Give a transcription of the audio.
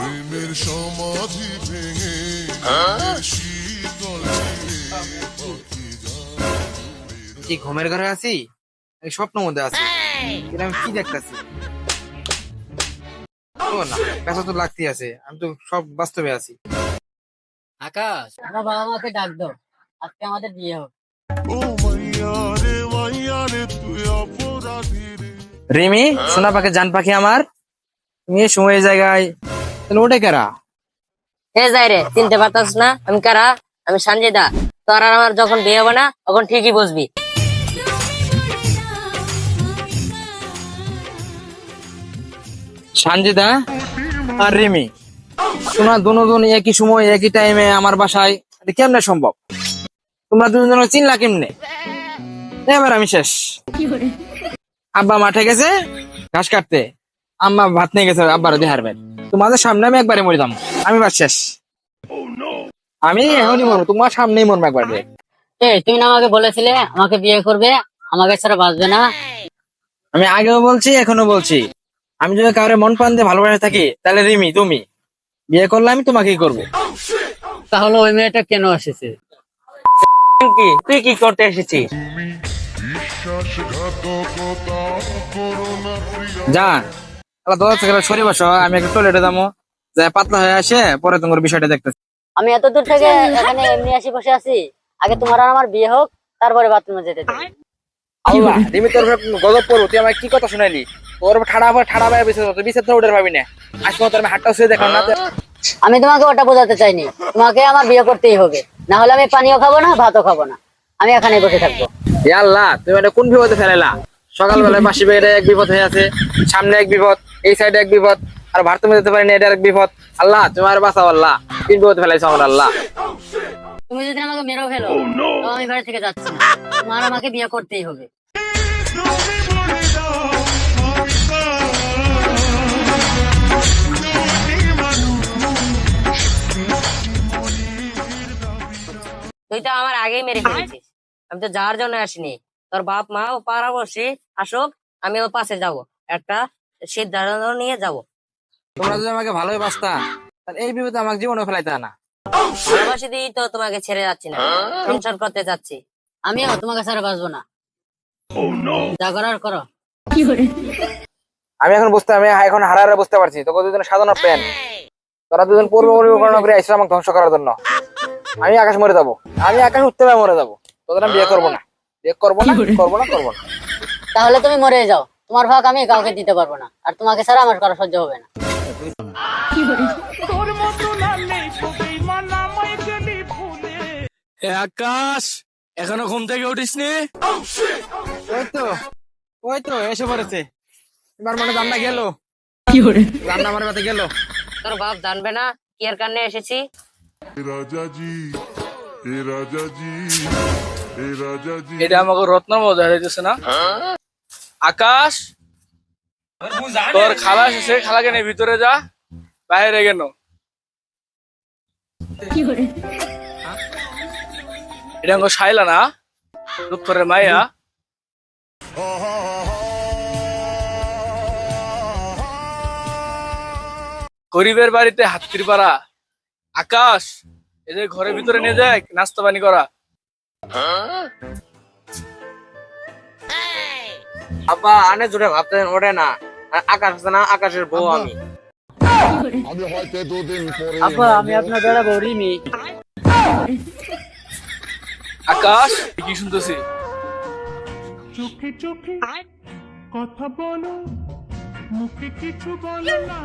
প্রেমের সমাধি ভেঙে শীতল কি ঘুমের ঘরে আছি স্বপ্ন মধ্যে আছি। আমি কি দেখতেছি? ও না পেশা তো লাগতে আছে আমি তো সব বাস্তবে আছি। আকাশ আমার বাবা মাকে ডাক দাও আজকে আমাদের বিয়ে হোক ও মাইয়া রে মাইয়া রে তুই অপরাধী রিমি সোনা পাখি জান পাখি আমার। তুমি সময় জায়গায় তাহলে ওটা কেরা? হে যাই রে চিনতে পারতাস না? আমি কারা? আমি সঞ্জয়দা তোর আর আমার যখন বিয়ে হবে না তখন ঠিকই বুঝবি। সানজিদা আর রিমি। তোমরা দুজন একই সময় একই টাইমে আমার বাসায়। এটা কেমনে সম্ভব? তোমরা দুজন চিনলা কেমনে? এবার আমি শেষ। আব্বা মাঠে গেছে ঘাস কাটতে। আম্মা ভাত নিয়ে গেছে আব্বার দিয়ে হারবেন তোমাদের সামনে আমি একবারে মরিতাম আমি বার শেষ। আমি এখনই মরবো তোমার সামনেই মরবো একবারে। এ তুমি না আমাকে বলেছিলে আমাকে বিয়ে করবে আমাকে ছাড়া বাঁচবে না। আমি আগেও বলছি এখনও বলছি। আমি যদি কারও মন প্রাণ দিয়ে ভালোবাসে থাকি তাহলে রিমি তুমি। বিয়ে করলে আমি তোমাকেই করব। তাহলে ওই মেয়েটা কেন এসেছে? কি? তুই কি করতে এসেছিস? যা আল্লাহ থেকে সরি বসো আমি একটু টয়লেটে যাব। যে পাতলা হয়ে আসে পরে তোমার বিষয়টা দেখতেছি। আমি এত দূর থেকে এখানে এমনি আসি বসে আছি। আগে তোমার আর আমার বিয়ে হোক তারপরে বাথরুমে যেতে দেবে। আল্লাহ রিমি তোর গজব পড়ব তুই আমাকে কি কথা শুনাইলি? উপর ঠাড়া তুই তো না। আজকে তোর আমি হাতটা শুয়ে দেখলাম না আমি তোমাকে ওটা বোঝাতে চাইনি। তোমাকে আমার বিয়ে করতেই হবে। না হলে আমি পানিও খাব না ভাতও খাব না। আমি এখানে বসে থাকব। আল্লাহ তুমি এটা কোন বিপদে ফেলাইলা? সকালবেলায় বাসি বেড়ে এক বিপদ হয়ে আছে সামনে এক বিপদ এই সাইডে এক বিপদ আর ভারতমে যেতে পারিনি এটা এক বিপদ। আল্লাহ তোমার বাঁচাও আল্লাহ তিন বিপদে ফেলাইছো আমার আল্লাহ। তুমি যদি আমাকে মেরেও ফেলো তো আমি বাড়ি থেকে যাচ্ছি না। তোমার আমাকে বিয়ে করতেই হবে। তুই তো আমার আগেই মেরে ফেলেছিস। আমি তো যাওয়ার জন্য আসিনি। তোর বাপ মা ও পাড়া বসে আসুক আমি ওর পাশে যাব। একটা সিদ্ধান্ত নিয়ে যাব। তোমরা যদি আমাকে ভালোই বাসতা তাহলে এই বিপদে আমাকে জীবনে ফেলাইতে না। ভালোবাসি দিয়েই তো তোমাকে ছেড়ে যাচ্ছি না। সংসার করতে যাচ্ছি। আমিও তোমাকে ছাড়া বাঁচবো না। যা করার করো। আমি এখন বুঝতে আমি এখন হারারে বুঝতে পারছি। তোকে দুজন সাজানো প্ল্যান তোরা দুজন পূর্ব পরিকল্পনা করে আইসলাম আমাকে ধ্বংস করার জন্য। আমি আকাশ মরে যাব। আমি আকাশ উঠতে মরে যাব। তোদের আমি বিয়ে করব না। বিয়ে করব না করব না করব না। তাহলে তুমি মরে যাও। তোমার ভাগ আমি কাউকে দিতে পারব না। আর তোমাকে ছাড়া আমার করা সহ্য হবে না। আকাশ এখনও ঘুম থেকে উঠিসনি? ওই তো ওই তো এসে পড়েছে। এবার মানে জান্না গেল জান্না আমার বাতে গেল তোর বাপ জানবে না কি এর কারণে এসেছি? এ রাজা জি এ রাজা রাজা জি এটা আমাকে রত্ন মজা হইতেছে না। আকাশ তোর খালা এসেছে খালাকে নিয়ে ভিতরে যা বাইরে কেন? এটা আমাকে সাইলা না দুঃখরে মাইয়া গরিবের বাড়িতে হাতির পাড়া। আকাশ এদের ঘরের ভিতরে নিয়ে যায় নাস্তা পানি করা। আব্বা আনে জোরে ভাবতেন ওঠে না। আকাশ আছে না আকাশের বউ আমি। আমি হয়তো দুদিন পরে আপা আমি আপনার রিমি আকাশ কি শুনতেছি? চোখে চোখে কথা বলো মুখে কিছু বলো না।